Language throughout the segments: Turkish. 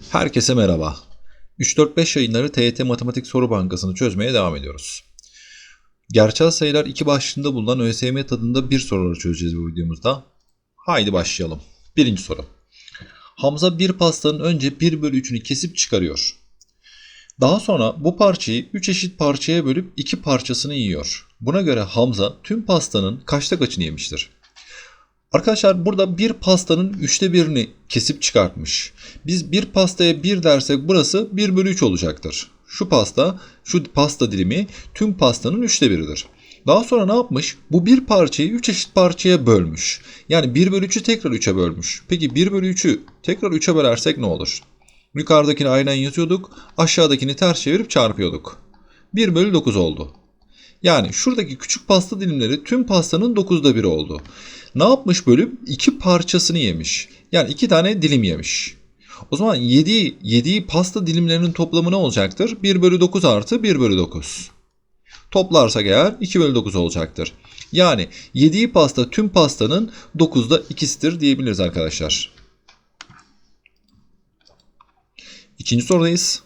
Herkese merhaba. 3-4-5 yayınları TYT Matematik Soru Bankası'nı çözmeye devam ediyoruz. Gerçel sayılar iki başlığında bulunan ÖSYM tadında bir soruları çözeceğiz bu videomuzda. Haydi başlayalım. Birinci soru. Hamza bir pastanın önce 1 bölü 3'ünü kesip çıkarıyor. Daha sonra bu parçayı 3 eşit parçaya bölüp 2 parçasını yiyor. Buna göre Hamza tüm pastanın kaçta kaçını yemiştir? Arkadaşlar burada bir pastanın üçte birini kesip çıkartmış. Biz bir pastaya bir dersek burası 1 bölü 3 olacaktır. Şu pasta, şu pasta dilimi tüm pastanın üçte biridir. Daha sonra ne yapmış? Bu bir parçayı 3 eşit parçaya bölmüş. Yani 1 bölü 3'ü tekrar 3'e bölmüş. Peki 1 bölü 3'ü tekrar 3'e bölersek ne olur? Yukarıdakini aynen yazıyorduk. Aşağıdakini ters çevirip çarpıyorduk. 1 bölü 9 oldu. Yani şuradaki küçük pasta dilimleri tüm pastanın 9'da biri oldu. Ne yapmış bölüp iki parçasını yemiş. Yani iki tane dilim yemiş. O zaman yediği, yediği pasta dilimlerinin toplamı ne olacaktır? 1 bölü 9 artı 1 bölü 9. Toplarsak eğer 2 bölü 9 olacaktır. Yani yediği pasta tüm pastanın 9'da ikisidir diyebiliriz arkadaşlar. İkinci sorudayız.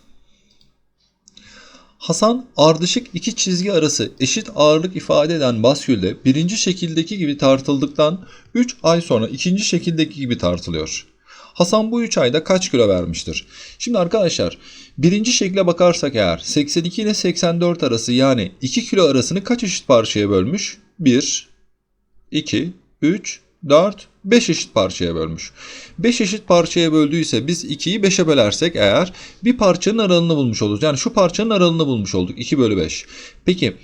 Hasan ardışık iki çizgi arası eşit ağırlık ifade eden baskülde birinci şekildeki gibi tartıldıktan 3 ay sonra ikinci şekildeki gibi tartılıyor. Hasan bu 3 ayda kaç kilo vermiştir? Şimdi arkadaşlar birinci şekle bakarsak eğer 82 ile 84 arası yani 2 kilo arasını kaç eşit parçaya bölmüş? 1, 2, 3, 4, 5 eşit parçaya bölmüş. 5 eşit parçaya böldüyse biz 2'yi 5'e bölersek eğer bir parçanın aralığını bulmuş oluruz. Yani şu parçanın aralığını bulmuş olduk. 2 bölü 5. Peki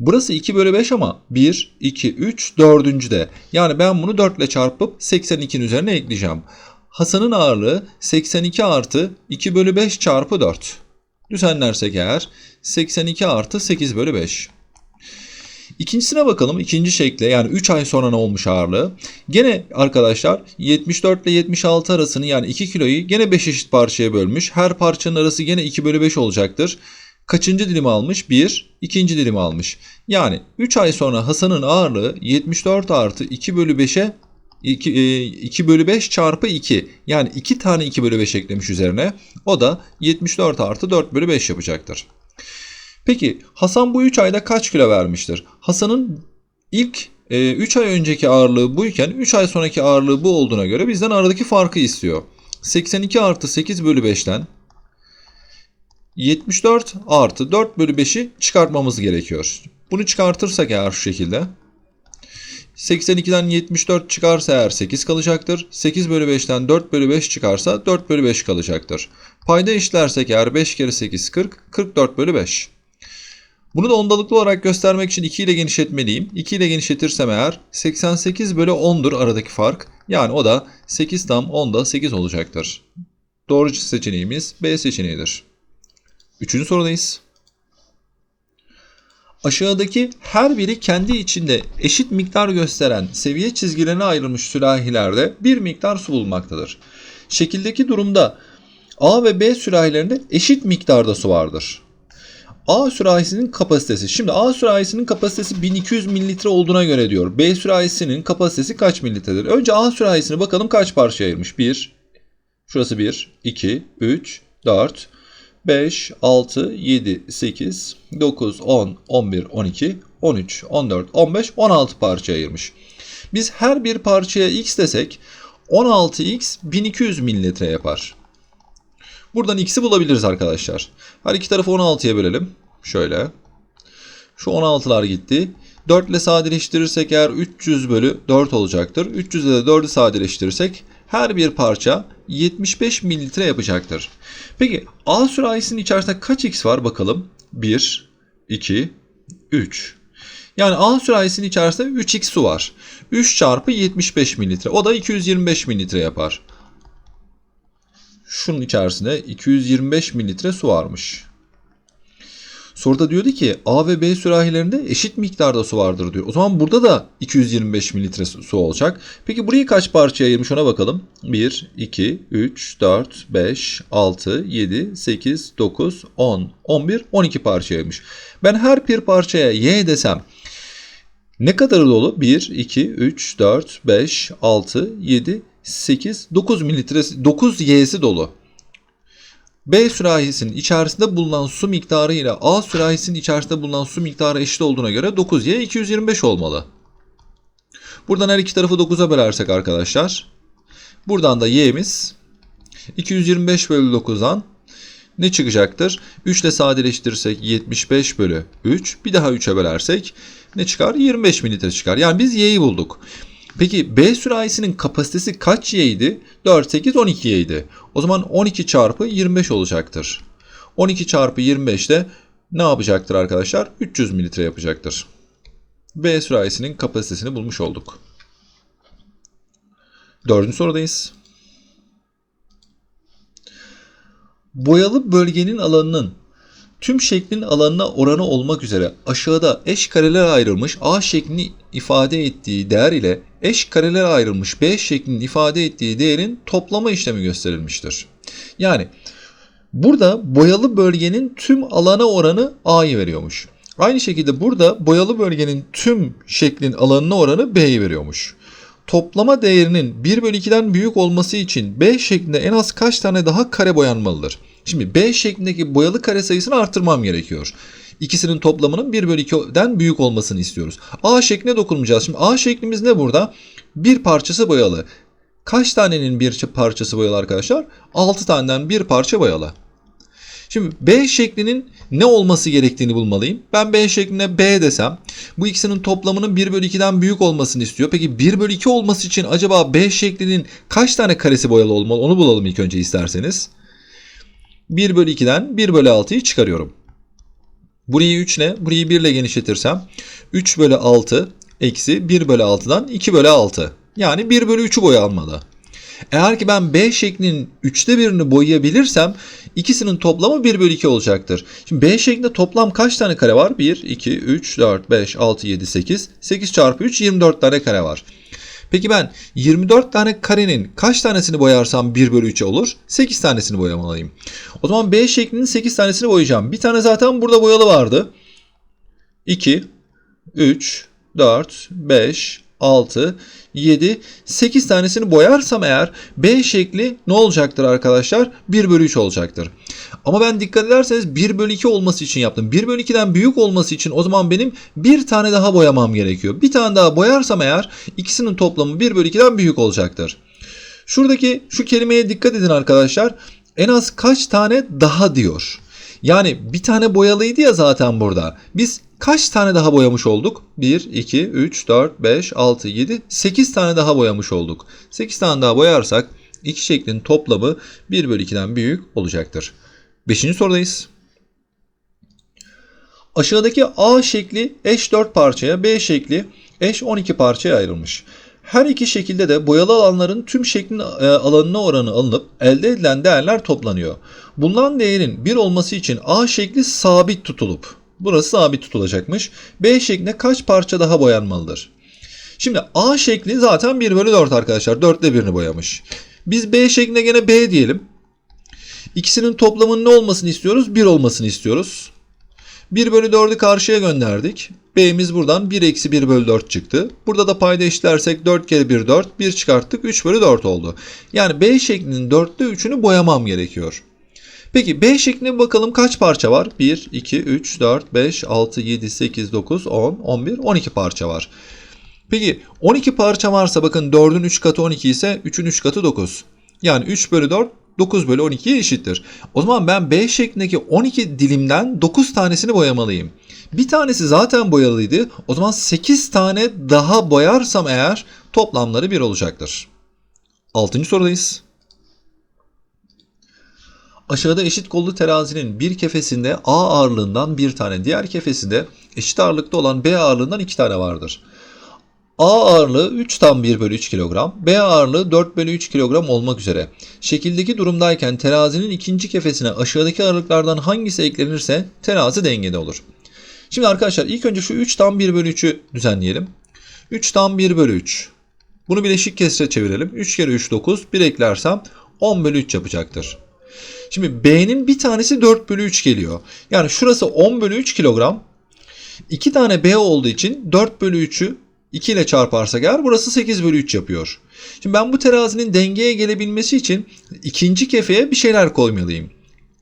burası 2 bölü 5 ama 1, 2, 3, 4. de. Yani ben bunu 4 ile çarpıp 82'nin üzerine ekleyeceğim. Hasan'ın ağırlığı 82 artı 2 bölü 5 çarpı 4. Düzenlersek eğer 82 artı 8 bölü 5. İkincisine bakalım. ikinci şekle yani 3 ay sonra ne olmuş ağırlığı. Gene arkadaşlar 74 ile 76 arasını yani 2 kiloyu gene 5 eşit parçaya bölmüş. Her parçanın arası gene 2 bölü 5 olacaktır. Kaçıncı dilim almış? 1. ikinci dilim almış. Yani 3 ay sonra Hasan'ın ağırlığı 74 artı 2 bölü 5'e 2, 2 bölü 5 çarpı 2. Yani 2 tane 2 bölü 5 eklemiş üzerine. O da 74 artı 4 bölü 5 yapacaktır. Peki Hasan bu 3 ayda kaç kilo vermiştir? Hasan'ın ilk 3 ay önceki ağırlığı buyken 3 ay sonraki ağırlığı bu olduğuna göre bizden aradaki farkı istiyor. 82 artı 8 bölü 5'ten 74 artı 4 bölü 5'i çıkartmamız gerekiyor. Bunu çıkartırsak eğer şu şekilde 82'den 74 çıkarsa eğer 8 kalacaktır. 8 bölü 5'ten 4 bölü 5 çıkarsa 4 bölü 5 kalacaktır. Payda işlersek eğer 5 kere 8 40, 44 bölü 5. Bunu da ondalıklı olarak göstermek için 2 ile genişletmeliyim. 2 ile genişletirsem eğer 88 bölü 10'dur aradaki fark. Yani o da 8 tam 10'da 8 olacaktır. Doğru seçeneğimiz B seçeneğidir. Üçüncü sorudayız. Aşağıdaki her biri kendi içinde eşit miktar gösteren seviye çizgilerine ayrılmış sürahilerde bir miktar su bulunmaktadır. Şekildeki durumda A ve B sürahilerinde eşit miktarda su vardır. A sürahisinin kapasitesi. Şimdi A sürahisinin kapasitesi 1200 mililitre olduğuna göre diyor. B sürahisinin kapasitesi kaç mililitredir? Önce A sürahisini bakalım kaç parça ayırmış? 1, şurası 1, 2, 3, 4, 5, 6, 7, 8, 9, 10, 11, 12, 13, 14, 15, 16 parça ayırmış. Biz her bir parçaya x desek 16x 1200 mililitre yapar. Buradan x'i bulabiliriz arkadaşlar. Her iki tarafı 16'ya bölelim. Şöyle. Şu 16'lar gitti. 4 ile sadeleştirirsek eğer 300 bölü 4 olacaktır. 300 ile de 4'ü sadeleştirirsek her bir parça 75 mililitre yapacaktır. Peki A sürahisinin içerisinde kaç x var bakalım. 1, 2, 3. Yani A sürahisinin içerisinde 3x su var. 3 çarpı 75 mililitre. O da 225 mililitre yapar. Şunun içerisinde 225 mililitre su varmış. Soruda diyordu ki A ve B sürahilerinde eşit miktarda su vardır diyor. O zaman burada da 225 mililitre su olacak. Peki burayı kaç parçaya ayırmış ona bakalım. 1, 2, 3, 4, 5, 6, 7, 8, 9, 10, 11, 12 parçaya ayırmış. Ben her bir parçaya Y desem ne kadar dolu? 1, 2, 3, 4, 5, 6, 7, 8, 9 mililitre, 9 Y'si dolu. B sürahisinin içerisinde bulunan su miktarı ile A sürahisinin içerisinde bulunan su miktarı eşit olduğuna göre 9y 225 olmalı. Buradan her iki tarafı 9'a bölersek arkadaşlar. Buradan da y'miz 225 bölü 9'dan ne çıkacaktır? 3 ile sadeleştirirsek 75 bölü 3. Bir daha 3'e bölersek ne çıkar? 25 mililitre çıkar. Yani biz y'yi bulduk. Peki B sürahisinin kapasitesi kaç y'ydi? 4, 8, 12 y'ydi. O zaman 12 çarpı 25 olacaktır. 12 çarpı 25 de ne yapacaktır arkadaşlar? 300 mililitre yapacaktır. B sürahisinin kapasitesini bulmuş olduk. Dördüncü sorudayız. Boyalı bölgenin alanının tüm şeklin alanına oranı olmak üzere aşağıda eş kareler ayrılmış A şeklini ifade ettiği değer ile eş kareler ayrılmış B şeklinin ifade ettiği değerin toplama işlemi gösterilmiştir. Yani burada boyalı bölgenin tüm alana oranı A'yı veriyormuş. Aynı şekilde burada boyalı bölgenin tüm şeklin alanına oranı B'yi veriyormuş. Toplama değerinin 1 bölü 2'den büyük olması için B şeklinde en az kaç tane daha kare boyanmalıdır? Şimdi B şeklindeki boyalı kare sayısını arttırmam gerekiyor. İkisinin toplamının 1 bölü 2'den büyük olmasını istiyoruz. A şekline dokunmayacağız. Şimdi A şeklimiz ne burada? Bir parçası boyalı. Kaç tanenin bir parçası boyalı arkadaşlar? 6 taneden bir parça boyalı. Şimdi B şeklinin ne olması gerektiğini bulmalıyım. Ben B şekline B desem bu ikisinin toplamının 1 bölü 2'den büyük olmasını istiyor. Peki 1 bölü 2 olması için acaba B şeklinin kaç tane karesi boyalı olmalı onu bulalım ilk önce isterseniz. 1 bölü 2'den 1 bölü 6'yı çıkarıyorum. Burayı 3 ile burayı 1 ile genişletirsem 3 bölü 6 eksi 1 bölü 6'dan 2 bölü 6. Yani 1 bölü 3'ü boyanmalı. Eğer ki ben B şeklinin 3'te birini boyayabilirsem ikisinin toplamı 1 bölü 2 olacaktır. Şimdi B şeklinde toplam kaç tane kare var? 1, 2, 3, 4, 5, 6, 7, 8. 8 çarpı 3 24 tane kare var. Peki ben 24 tane karenin kaç tanesini boyarsam 1 bölü 3'e olur? 8 tanesini boyamalıyım. O zaman B şeklinin 8 tanesini boyayacağım. Bir tane zaten burada boyalı vardı. 2, 3, 4, 5, 6, 7, 8 tanesini boyarsam eğer B şekli ne olacaktır arkadaşlar? 1 bölü 3 olacaktır. Ama ben dikkat ederseniz 1 bölü 2 olması için yaptım. 1 bölü 2'den büyük olması için o zaman benim bir tane daha boyamam gerekiyor. Bir tane daha boyarsam eğer ikisinin toplamı 1 bölü 2'den büyük olacaktır. Şuradaki şu kelimeye dikkat edin arkadaşlar. En az kaç tane daha diyor. Yani bir tane boyalıydı ya zaten burada. Biz kaç tane daha boyamış olduk? 1, 2, 3, 4, 5, 6, 7, 8 tane daha boyamış olduk. 8 tane daha boyarsak iki şeklin toplamı 1 bölü 2'den büyük olacaktır. Beşinci sorudayız. Aşağıdaki A şekli eş 4 parçaya, B şekli eş 12 parçaya ayrılmış. Her iki şekilde de boyalı alanların tüm şeklin e, alanına oranı alınıp elde edilen değerler toplanıyor. Bulunan değerin 1 olması için A şekli sabit tutulup, burası sabit tutulacakmış. B şekline kaç parça daha boyanmalıdır? Şimdi A şekli zaten 1 bölü 4 arkadaşlar. 4'te birini boyamış. Biz B şekline gene B diyelim. İkisinin toplamının ne olmasını istiyoruz? 1 olmasını istiyoruz. 1 bölü 4'ü karşıya gönderdik. B'miz buradan 1 eksi 1 bölü 4 çıktı. Burada da payda eşitlersek 4 kere 1 4. 1 çıkarttık 3 bölü 4 oldu. Yani B şeklinin 4'te 3'ünü boyamam gerekiyor. Peki B şekline bakalım kaç parça var? 1, 2, 3, 4, 5, 6, 7, 8, 9, 10, 11, 12 parça var. Peki 12 parça varsa bakın 4'ün 3 katı 12 ise 3'ün 3 katı 9. Yani 3 bölü 4 9 bölü 12'ye eşittir. O zaman ben B şeklindeki 12 dilimden 9 tanesini boyamalıyım. Bir tanesi zaten boyalıydı. O zaman 8 tane daha boyarsam eğer toplamları 1 olacaktır. 6. sorudayız. Aşağıda eşit kollu terazinin bir kefesinde A ağırlığından bir tane, diğer kefesinde eşit ağırlıkta olan B ağırlığından iki tane vardır. A ağırlığı 3 tam 1 bölü 3 kilogram, B ağırlığı 4 bölü 3 kilogram olmak üzere. Şekildeki durumdayken terazinin ikinci kefesine aşağıdaki ağırlıklardan hangisi eklenirse terazi dengede olur. Şimdi arkadaşlar ilk önce şu 3 tam 1 bölü 3'ü düzenleyelim. 3 tam 1 bölü 3. Bunu bileşik kesre çevirelim. 3 kere 3 9. 1 eklersem 10 bölü 3 yapacaktır. Şimdi B'nin bir tanesi 4 bölü 3 geliyor. Yani şurası 10 bölü 3 kilogram. 2 tane B olduğu için 4 bölü 3'ü 2 ile çarparsak eğer burası 8 bölü 3 yapıyor. Şimdi ben bu terazinin dengeye gelebilmesi için ikinci kefeye bir şeyler koymalıyım.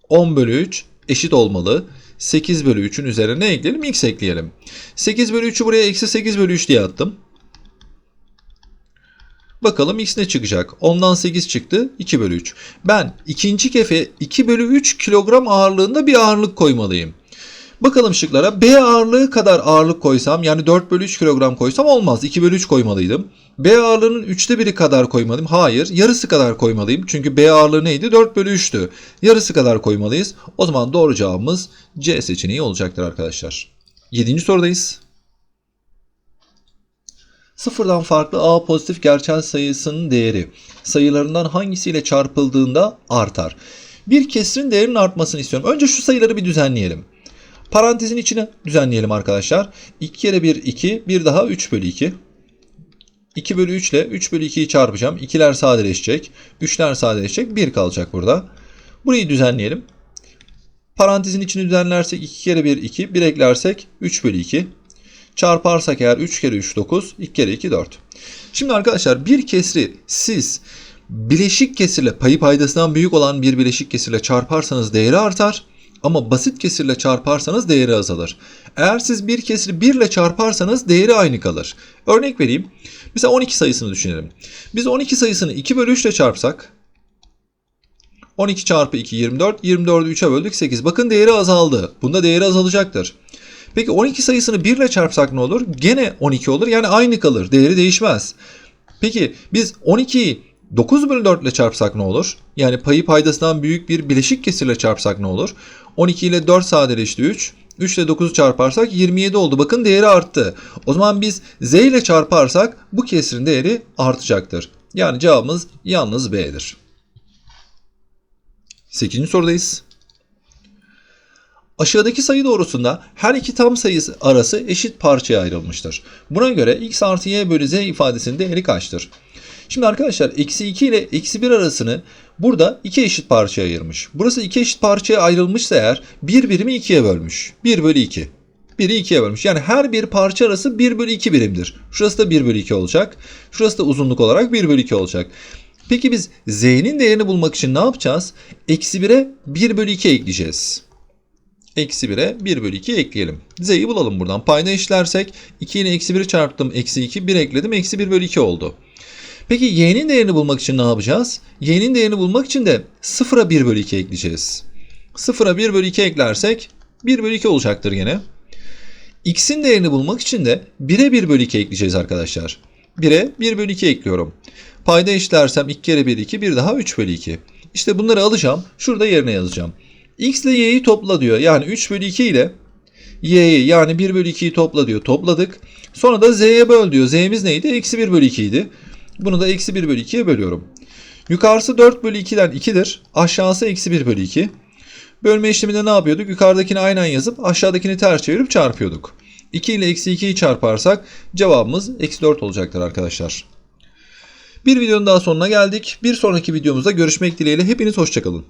10 bölü 3 eşit olmalı. 8 bölü 3'ün üzerine ne ekleyelim? X ekleyelim. 8 bölü 3'ü buraya eksi 8 bölü 3 diye attım. Bakalım x ne çıkacak? 10'dan 8 çıktı 2 bölü 3. Ben ikinci kefe 2 bölü 3 kilogram ağırlığında bir ağırlık koymalıyım. Bakalım şıklara. B ağırlığı kadar ağırlık koysam yani 4 bölü 3 kilogram koysam olmaz. 2 bölü 3 koymalıydım. B ağırlığının 3'te biri kadar koymalıyım. Hayır. Yarısı kadar koymalıyım. Çünkü B ağırlığı neydi? 4 bölü 3'tü. Yarısı kadar koymalıyız. O zaman doğru cevabımız C seçeneği olacaktır arkadaşlar. 7. sorudayız. Sıfırdan farklı A pozitif gerçel sayısının değeri sayılarından hangisiyle çarpıldığında artar? Bir kesirin değerinin artmasını istiyorum. Önce şu sayıları bir düzenleyelim. Parantezin içine düzenleyelim arkadaşlar. 2 kere 1 2, bir daha 3 bölü 2. 2 bölü 3 ile 3 bölü 2'yi çarpacağım. 2'ler sadeleşecek. 3'ler sadeleşecek. 1 kalacak burada. Burayı düzenleyelim. Parantezin içini düzenlersek 2 kere 1 2, 1 eklersek 3 bölü 2. Çarparsak eğer 3 kere 3 9, 2 kere 2 4. Şimdi arkadaşlar bir kesri siz bileşik kesirle payı paydasından büyük olan bir bileşik kesirle çarparsanız değeri artar. Ama basit kesirle çarparsanız değeri azalır. Eğer siz bir kesri 1 ile çarparsanız değeri aynı kalır. Örnek vereyim. Mesela 12 sayısını düşünelim. Biz 12 sayısını 2 bölü 3 ile çarpsak 12 çarpı 2 24. 24'ü 3'e böldük 8. Bakın değeri azaldı. Bunda değeri azalacaktır. Peki 12 sayısını 1 ile çarpsak ne olur? Gene 12 olur. Yani aynı kalır. Değeri değişmez. Peki biz 12'yi 9 bölü 4 ile çarpsak ne olur? Yani payı paydasından büyük bir bileşik kesirle çarpsak ne olur? 12 ile 4 sadeleşti 3. 3 ile 9'u çarparsak 27 oldu. Bakın değeri arttı. O zaman biz z ile çarparsak bu kesirin değeri artacaktır. Yani cevabımız yalnız B'dir. 8. sorudayız. Aşağıdaki sayı doğrusunda her iki tam sayısı arası eşit parçaya ayrılmıştır. Buna göre x artı y bölü z ifadesinin değeri kaçtır? Şimdi arkadaşlar eksi 2 ile eksi 1 arasını burada iki eşit parçaya ayırmış. Burası iki eşit parçaya ayrılmışsa eğer bir birimi ikiye bölmüş. 1 bölü 2. Biri ikiye bölmüş. Yani her bir parça arası 1 bölü 2 birimdir. Şurası da 1 bölü 2 olacak. Şurası da uzunluk olarak 1 bölü 2 olacak. Peki biz z'nin değerini bulmak için ne yapacağız? Eksi 1'e 1 bölü 2 ekleyeceğiz. Eksi 1'e 1 bölü 2 ekleyelim. Z'yi bulalım buradan. Payda işlersek 2 ile eksi 1'i çarptım. Eksi 2. 1 ekledim. Eksi 1 bölü 2 oldu. Peki y'nin değerini bulmak için ne yapacağız? y'nin değerini bulmak için de 0'a 1 bölü 2 ekleyeceğiz. 0'a 1 bölü 2 eklersek 1 bölü 2 olacaktır gene. x'in değerini bulmak için de 1'e 1 bölü 2 ekleyeceğiz arkadaşlar. 1'e 1 bölü 2 ekliyorum. Payda işlersem 2 kere 1 2 bir daha 3 bölü 2. İşte bunları alacağım. Şurada yerine yazacağım. x ile y'yi topla diyor. Yani 3 bölü 2 ile y'yi yani 1 bölü 2'yi topla diyor. Topladık. Sonra da z'ye böl diyor. z'miz neydi? Eksi 1 bölü 2 idi. Bunu da eksi 1 bölü 2'ye bölüyorum. Yukarısı 4 bölü 2'den 2'dir. Aşağısı eksi 1 bölü 2. Bölme işleminde ne yapıyorduk? Yukarıdakini aynen yazıp aşağıdakini ters çevirip çarpıyorduk. 2 ile eksi 2'yi çarparsak cevabımız eksi 4 olacaktır arkadaşlar. Bir videonun daha sonuna geldik. Bir sonraki videomuzda görüşmek dileğiyle hepiniz hoşçakalın.